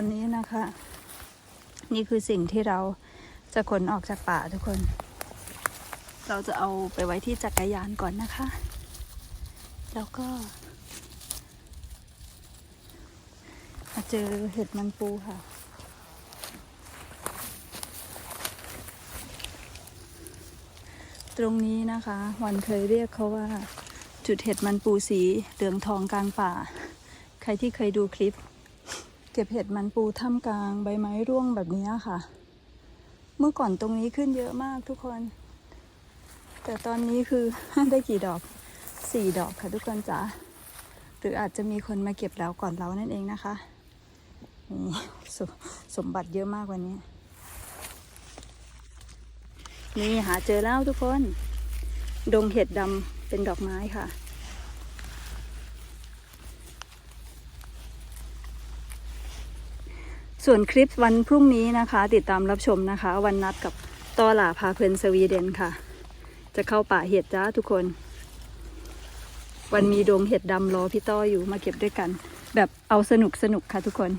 อนนี้นะคะ นี่คือสิ่งที่เราจะขนออกจากป่าทุกคน เราจะเอาไปไว้ที่จักรยานก่อนนะคะ แล้วก็มาเจอเห็ดมันปูค่ะตรงนี้นะคะ วันเคยเรียกเขาว่า จุดเห็ดมันปูสีเหลืองทองกลางป่า ใครที่เคยดูคลิป เก็บเห็ดมันปูท่ามกลางใบไม้ร่วงแบบนี้ค่ะ เมื่อก่อนตรงนี้ขึ้นเยอะมากทุกคน แต่ตอนนี้คือ ได้กี่ดอกสี่ดอกค่ะทุกคนจ๋าหรืออาจจะมีคนมาเก็บแล้วก่อนเรานั่นเองนะคะนี่สสมบัติเยอะมากวันนี้ นี่หาเจอแล้วทุกคน ดงเห็ดดำเป็นดอกไม้ค่ะ ส่วนคลิปวันพรุ่งนี้นะคะ ติดตามรับชมนะคะ วันนัดกับตอหลาพาเพลินสวีเดนค่ะ จะเข้าป่าเห็ดจ้าทุกคน วันมีดงเห็ดดำรอพี่ต้ออยู่มาเก็บด้วยกัน แบบเอาสนุกสนุกค่ะทุกคน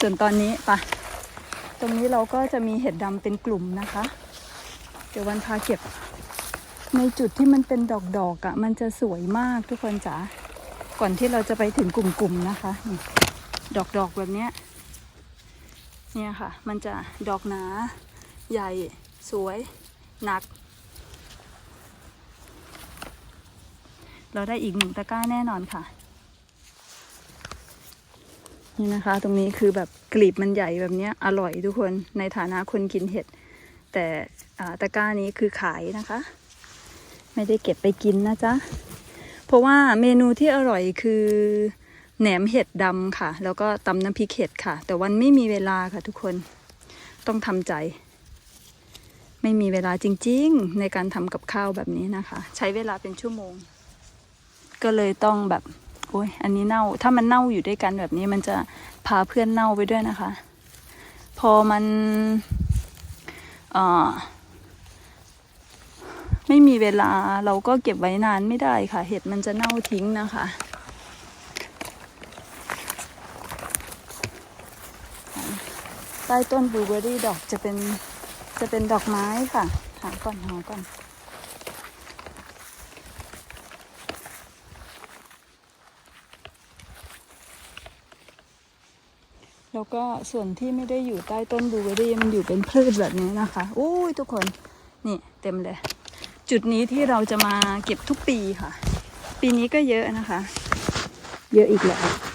ส่วนตอนนี้ปะตรงนี้เราก็จะมีเห็ดดำเป็นกลุ่มนะคะ เดี๋ยววันพาเก็บ ในจุดที่มันเป็นดอกๆอะ่ะมันจะสวยมากทุกคนจ๋าก่อนที่เราจะไปถึงกลุ่มๆนะคะนี่ดอกๆแบบเนี้ย เนี่ยค่ะ มันจะดอกหนา ใหญ่ สวย หนัก เราได้อีกหนึ่งตะกร้าแน่นอนค่ะ นี่นะคะ ตรงนี้คือแบบกลีบมันใหญ่แบบนี้อร่อยทุกคนในฐานะคนกินเห็ด แต่ตะกร้านี้คือขายนะคะ ไม่ได้เก็บไปกินนะจ๊ะ เพราะว่าเมนูที่อร่อยคือ แหนมเห็ดดำค่ะ แล้วก็ตำน้ำพริกเห็ดค่ะ แต่วันไม่มีเวลาค่ะทุกคนต้องทำใจ ไม่มีเวลาจริง ๆ ในการทำกับข้าวแบบนี้นะคะ ใช้เวลาเป็นชั่วโมง ก็เลยต้องแบบโอ้ยอันนี้เน่า ถ้ามันเน่าอยู่ด้วยกันแบบนี้มันจะพาเพื่อนเน่าไปด้วยนะคะ พอมันเอ่อไม่มีเวลาเราก็เก็บไว้นานไม่ได้ค่ะ เห็ดมันจะเน่าทิ้งนะคะ ต้ต้นบลูเบอร์รี่ดอกจะเป็นจะเป็นดอกไม้ค่ะ หาก่อนหาก่อน แล้วก็ส่วนที่ไม่ได้อยู่ใต้ต้นบลูเบอร์รี่มันอยู่เป็นพืชแบบนี้นะคะอุ้ยทุกคนนี่เต็มเลย จุดนี้ที่เราจะมาเก็บทุกปีค่ะ ปีนี้ก็เยอะนะคะ เยอะอีกแล้ว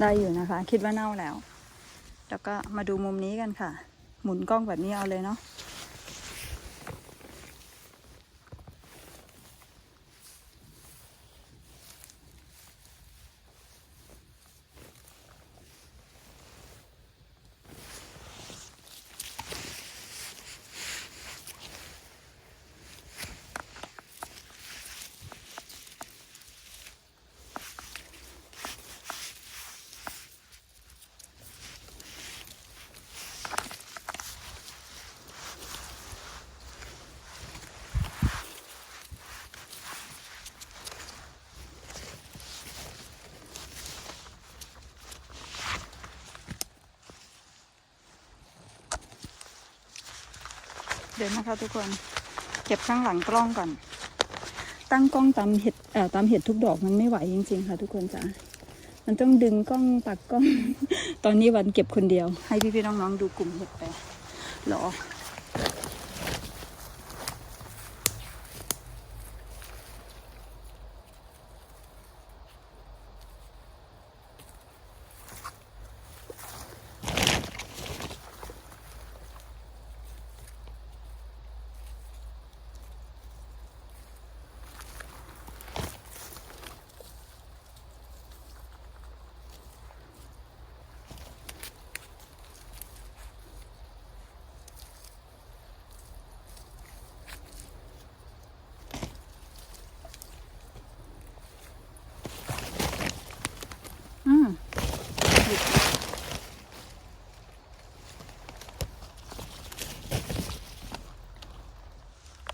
ได้อยู่นะคะ คิดว่าเน่าแล้ว แล้วก็มาดูมุมนี้กันค่ะ หมุนกล้องแบบนี้เอาเลยเนาะ เดี๋ยวนะคะทุกคนเก็บข้างหลังกล้องก่อน ตั้งกล้องตามเห็ดเอ่อตามเห็ดทุกดอกมันไม่ไหวจริง ๆ ค่ะ ทุกคนจ้ะมันต้องดึงกล้องปักกล้อง ตอนนี้วันเก็บคนเดียว ให้พี่ๆน้องๆดูกลุ่มเห็ดไปหรอ น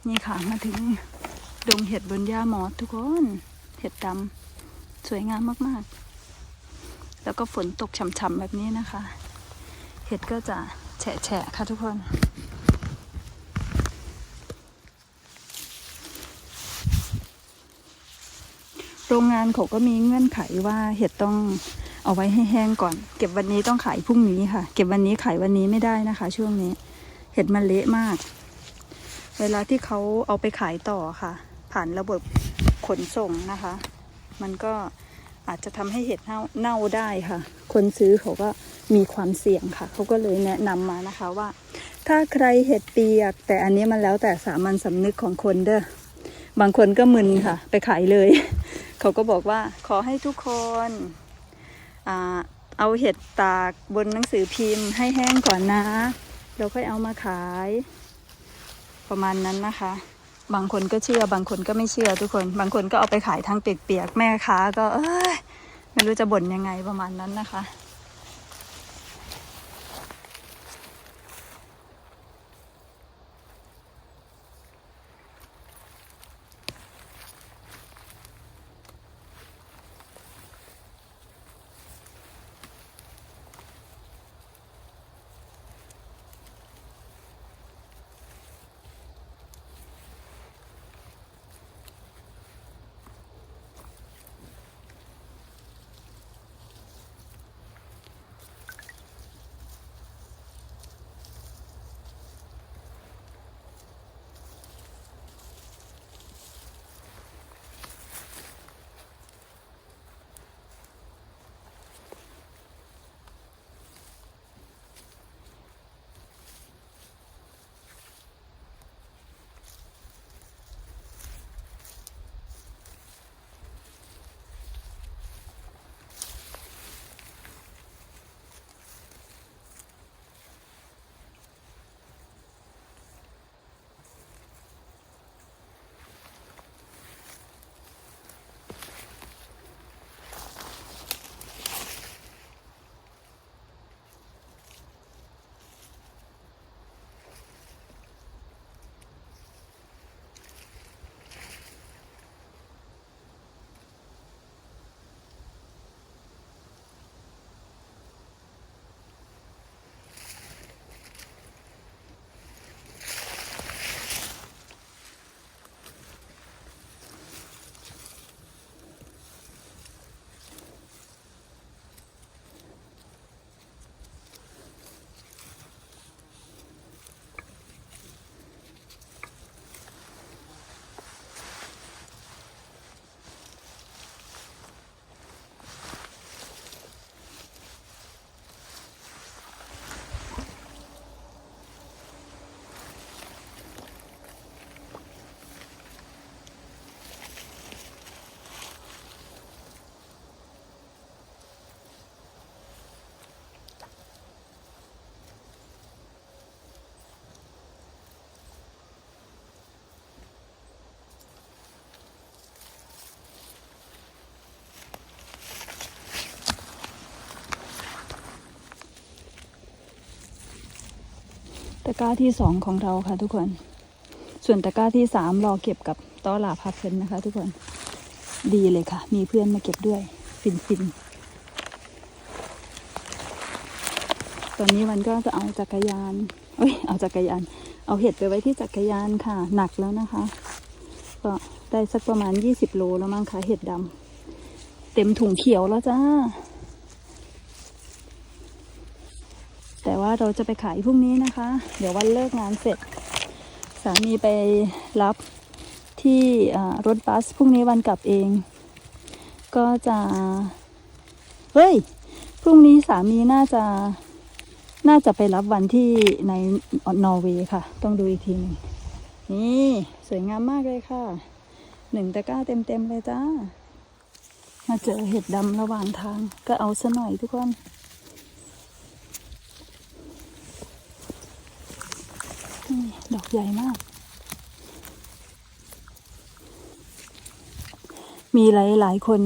นี่ค่ะมาถึงดงเห็ดบนหญ้าหมอสทุกคน เห็ดดำสวยงามมากๆ แล้วก็ฝนตกฉ่ำๆแบบนี้นะคะ เห็ดก็จะแฉะๆค่ะทุกคนโรงงานเขาก็มีเงื่อนไขว่าเห็ดต้องเอาไว้ให้แห้งก่อน เก็บวันนี้ต้องขายพรุ่งนี้ค่ะ เก็บวันนี้ขายวันนี้ไม่ได้นะคะ ช่วงนี้ เห็ดมันเละมาก เวลาที่เขาเอาไปขายต่อค่ะ ผ่านระบบขนส่งนะคะ มันก็อาจจะทำให้เห็ดเน่าเน่าได้ค่ะ คนซื้อเขาก็มีความเสี่ยงค่ะ เขาก็เลยแนะนำมานะคะว่า ถ้าใครเห็ดเปียก แต่อันนี้มันแล้วแต่สามัญสำนึกของคนเด้อบางคนก็มึนค่ะ ไปขายเลย เขาก็บอกว่าขอให้ทุกคนอเอาเห็ดตากบนหนังสือพิมพ์ให้แห้งก่อนนะ แล้วค่อยเอามาขาย ประมาณนั้นนะคะ บางคนก็เชื่อบางคนก็ไม่เชื่อทุกคน บางคนก็เอาไปขายทางเปียกๆแม่ค้าก็เอ้ยไม่รู้จะบ่นยังไงประมาณนั้นนะคะ ตะกร้าที่สองของเราค่ะทุกคน ส่วนตะกร้าที่สามรอเก็บกับต้อหลาพับเพนนะคะ ทุกคน ดีเลยค่ะ มีเพื่อนมาเก็บด้วย ฟินฟินตอนนี้มันก็จะเอาจักรยานเอ้ย เอาจักรยาน เอาเห็ดไปไว้ที่จักรยานค่ะ หนักแล้วนะคะ ก็ได้สักประมาณยี่สิบโลแล้วมั้งค่ะเห็ดดำเต็มถุงเขียวแล้วจ้า แต่ว่า เราจะไปขายพรุ่งนี้นะคะ เดี๋ยววันเลิกงานเสร็จ สามีไปรับที่รถบัสพรุ่งนี้วันกลับเอง ก็จะเฮ้ยพรุ่งนี้สามีน่าจะน่าจะไปรับวันที่ในนอร์เวย์ค่ะ ต้องดูอีกทีหนึ่งนี่สวยงามมากเลยค่ะ หนึ่งตะกร้าเต็มๆเลยจ้า มาเจอเห็ดดำระหว่างทางก็เอาซะหน่อยทุกคน นี่ ดอกใหญ่มาก มีหลายหลายคน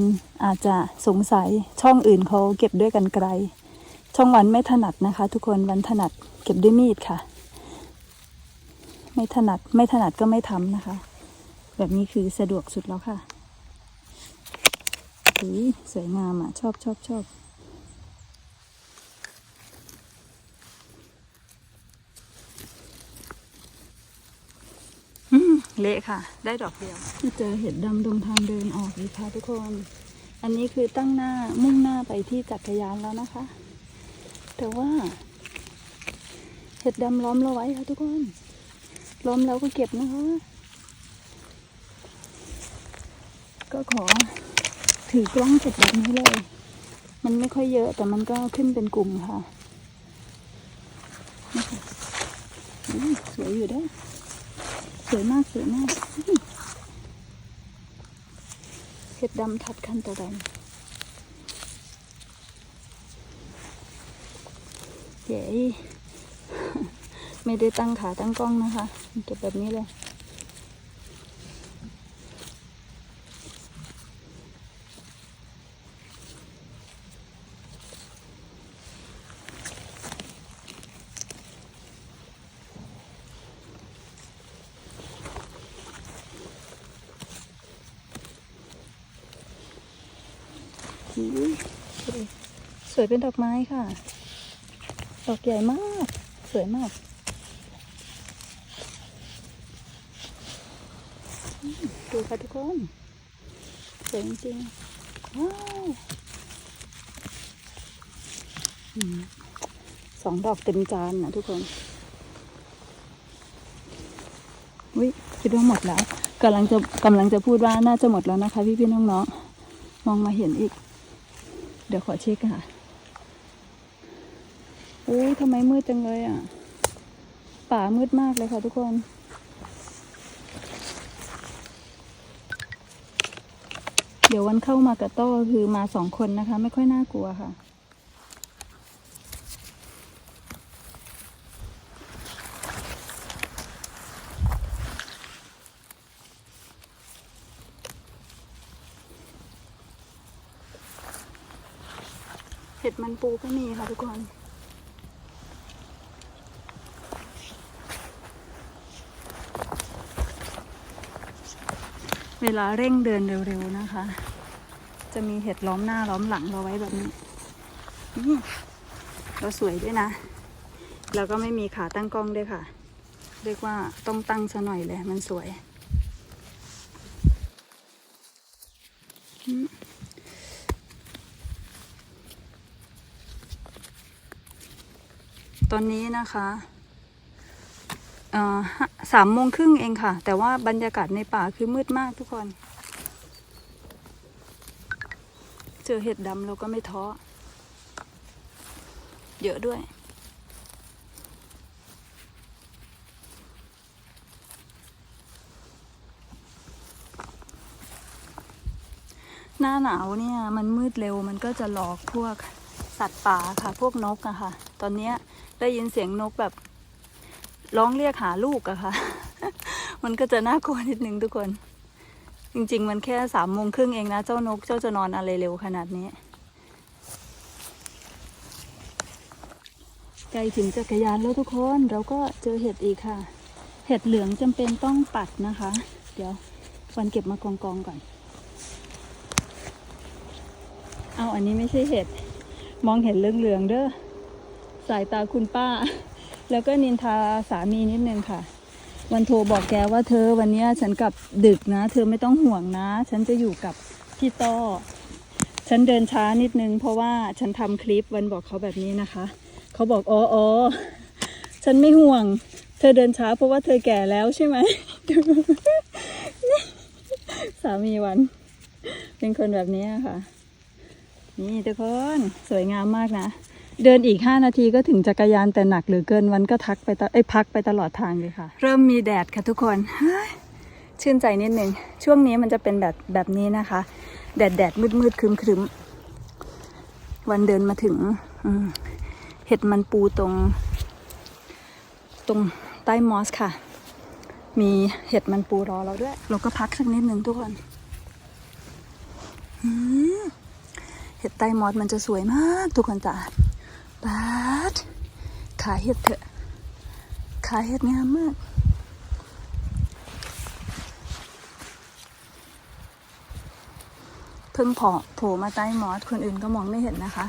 อาจจะสงสัยช่องอื่นเขาเก็บด้วยกันไกล ช่องวันไม่ถนัดนะคะ ทุกคนวันถนัดเก็บด้วยมีดค่ะ ไม่ถนัดไม่ถนัดก็ไม่ทำนะคะ แบบนี้คือสะดวกสุดแล้วค่ะอุ้ยสวยงามอะ ชอบชอบชอบอืม เละค่ะ ได้ดอกเดียวเจอเห็ดดำตรงทางเดินออกเลยค่ะทุกคน อันนี้คือตั้งหน้ามุ่งหน้าไปที่จักรยานแล้วนะคะ แต่ว่า เห็ดดำล้อมเราไว้ค่ะทุกคนล้อมแล้วก็เก็บนะคะ ก็ขอถือกล้องเก็บแบบนี้เลย มันไม่ค่อยเยอะแต่มันก็ขึ้นเป็นกลุ่มค่ะ สวยอยู่ด้อ สวยมากสวยมากเห็ดดำทัดคันตะดันเย้ไม่ได้ตั้งขาตั้งกล้องนะคะ เก็บแบบนี้เลย สวยสวยเป็นดอกไม้ค่ะ ดอกใหญ่มาก สวยมาก ดูค่ะทุกคน สวยจริงๆว้าวสองดอกเต็มจานนะทุกคนวิคิดว่าหมดแล้วกำลังจะกำลังจะพูดว่าน่าจะหมดแล้วนะคะ พี่พี่น้องๆมองมาเห็นอีก เดี๋ยวขอเช็คค่ะโอ้ยทำไมมืดจังเลยอะ ป่ามืดมากเลยค่ะทุกคนเดี๋ยววันเข้ามากระต้อคือมาสองคนนะคะ ไม่ค่อยน่ากลัวค่ะ มันปูก็มีค่ะทุกคน เวลาเร่งเดินเร็วๆนะคะ จะมีเห็ดล้อมหน้าล้อมหลังเราไว้แบบนี้เราสวยด้วยนะ แล้วก็ไม่มีขาตั้งกล้องด้วยค่ะ เรียกว่าต้องตั้งซะหน่อยเลยมันสวย ตอนนี้นะคะเอ่อสามโมงครึ่งเองค่ะ แต่ว่าบรรยากาศในป่าคือมืดมากทุกคน เจอเห็ดดำเราก็ไม่ท้อ เยอะด้วย หน้าหนาวเนี่ยมันมืดเร็วมันก็จะหลอกพวกสัตว์ป่าค่ะ พวกนกอะค่ะ ตอนเนี้ย ได้ยินเสียงนกแบบร้องเรียกหาลูกอะค่ะ มันก็จะน่ากลัวนิดนึงทุกคน จริง ๆ มันแค่สามโมงครึ่งเองนะ เจ้านกเจ้าจะนอนอะไรเร็วขนาดนี้ใกล้ถึงจักรยานแล้วทุกคนเราก็เจอเห็ดอีกค่ะ เห็ดเหลืองจำเป็นต้องปัดนะคะ เดี๋ยววันเก็บมากองกองๆก่อน เอาอันนี้ไม่ใช่เห็ด มองเห็นเหลืองๆเด้อ สายตาคุณป้า แล้วก็นินทาสามีนิดนึงค่ะ วันโทรบอกแกว่าเธอวันนี้ฉันกลับดึกนะ เธอไม่ต้องห่วงนะ ฉันจะอยู่กับพี่ต้อ ฉันเดินช้านิดนึง เพราะว่าฉันทำคลิปวันบอกเขาแบบนี้นะคะ เขาบอกอ๋ออ๋อฉันไม่ห่วง เธอเดินช้าเพราะว่าเธอแก่แล้วใช่ไหมสามีวัน เป็นคนแบบนี้ค่ะ นี่ทุกคน สวยงามมากนะ เดินอีก 5 นาทีก็ถึงจักรยานแต่หนักเหลือเกินวันก็ทักไปตเอ้พักไปตลอดทางเลยค่ะ เริ่มมีแดดค่ะทุกคนชื่นใจนิดนึงช่วงนี้มันจะเป็นแบบแบบนี้นะคะ แดดแดดมืดมืดครึมครึมวันเดินมาถึงเห็ดมันปูตรง ตรงใต้มอสค่ะ มีเห็ดมันปูรอเราด้วย เราก็พักสักนิดนึงทุกคนเห็ดใต้มอสมันจะสวยมากทุกคนจ้ะ บาดขาเห็ดเถอะขาเห็ดงามมากเพิ่งผอโผล่มาใต้มอสคนอื่นก็มองไม่เห็นนะคะ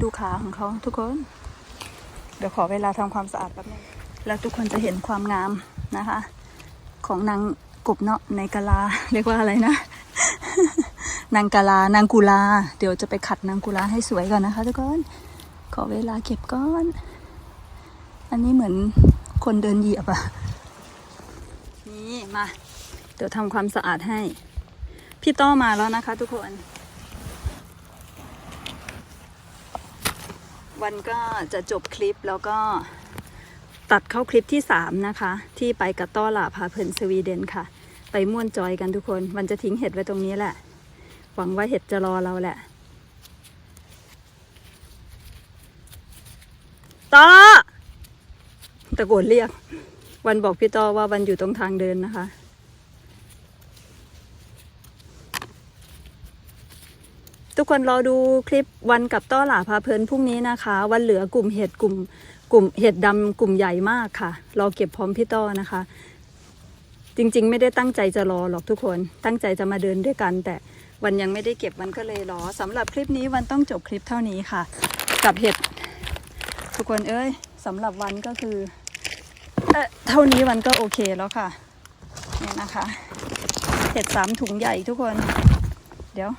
ดูขาของเขาทุกคน เดี๋ยวขอเวลาทำความสะอาดแป๊บนึงแล้วทุกคนจะเห็นความงามนะคะ ของนางกบเนาะในกะลา เรียกว่าอะไรนะ นางกะลานางกุลา เดี๋ยวจะไปขัดนางกุลาให้สวยก่อนนะคะ ทุกคนขอเวลาเก็บก้อน อันนี้เหมือนคนเดินเหยียบอะนี่มา เดี๋ยวทำความสะอาดให้ พี่ต้อมาแล้วนะคะทุกคน วันก็จะจบคลิปแล้วก็ตัดเข้าคลิปที่สามนะคะ ที่ไปกับต้อหลาพาเพลินสวีเดนค่ะ ไปม่วนจอยกันทุกคน วันจะทิ้งเห็ดไว้ตรงนี้แหละ หวังว่าเห็ดจะรอเราแหละต้อตะโกนเรียก วันบอกพี่ต้อว่าวันอยู่ตรงทางเดินนะคะ ทุกคนรอดูคลิปวันกับต้อหลาพาเพลินพรุ่งนี้นะคะ วันเหลือกลุ่มเห็ดกลุ่มกลุ่มเห็ดดำกลุ่มใหญ่มากค่ะ รอเก็บพร้อมพี่ต้อนะคะ จริงๆ ไม่ได้ตั้งใจจะรอหรอกทุกคน ตั้งใจจะมาเดินด้วยกัน แต่วันยังไม่ได้เก็บวันก็เลยรอสำหรับคลิปนี้วันต้องจบคลิปเท่านี้ค่ะ กับเห็ด ทุกคนเอ้ยสำหรับวันก็คือเออเท่านี้วันก็โอเคแล้วค่ะเนี่ยนะคะ เห็ดสามถุงใหญ่ทุกคน เดี๋ยว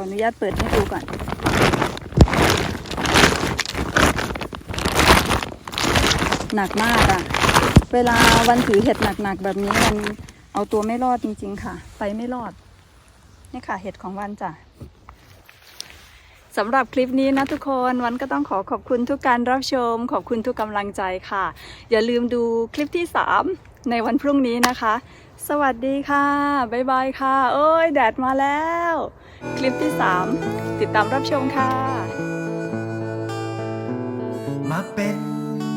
ออนุญาตเปิดให้ดูก่อน หนักมากอะเวลาวันถือเห็ดหนักๆแบบนี้มันเอาตัวไม่รอดจริง ๆ ค่ะ ไปไม่รอด นี่ค่ะ เห็ดของวันจ้ะสำหรับคลิปนี้นะทุกคนวันก็ต้องขอขอบคุณทุกการรับชม ขอบคุณทุกกำลังใจค่ะ อย่าลืมดูคลิปที่ 3 ในวันพรุ่งนี้นะคะ สวัสดีค่ะ บ๊ายบายค่ะ เอ้ย แดดมาแล้ว คลิปที่ 3 ติดตามรับชมค่ะ มาเป็น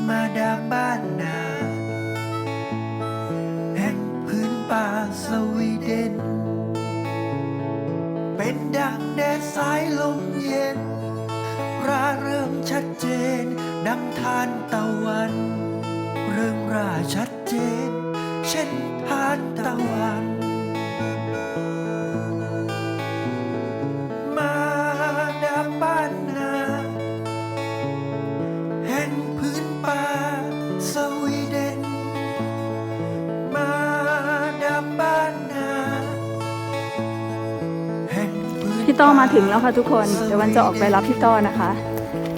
มาดามบ้านนาแห่งพื้นป่าสวีเดน เป็นดังแดดสายลมเย็นราเริ่มชัดเจน ดังทานตะวัน เรื่องราชัดเจน เช่นทานตะวัน ต้อมาถึงแล้วค่ะทุกคนเดี๋ยววันจะออกไปรับพี่ต้อนะคะ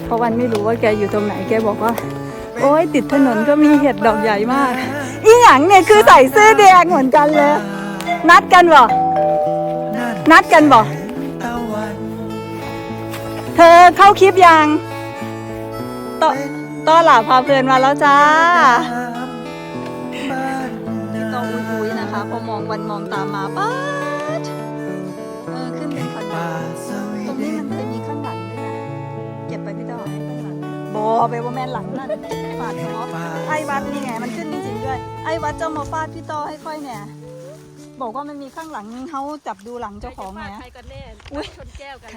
เพราะวันไม่รู้ว่าแกอยู่ตรงไหนแกบอกว่า โอ้ยติดถนนก็มีเห็ดดอกใหญ่มาก อีหยังเนี่ยคือใส่เสื้อแดงเหมือนกันเลย นัดกันบ่นัดกันบ่เธอเข้าคลิปยังต้อต้อหล่าพาเพลินมาแล้วจ้าบ้านนาต้ออุ้ยอุ้ยนะคะพอมองวันมองตามมาป๊า ไปว่าแม่นหลังนั่นฟาดหัวไอ้วัดนี่ไง มันขึ้นจริงๆด้วย ไอ้วัดเจ้ามาฟาดพี่ต่อให้ค่อยเนี่ย บอกว่ามันมีข้างหลังเขาจับดูหลังเจ้าของไงใครกันแน่อุ๊ยชนแก้วกัน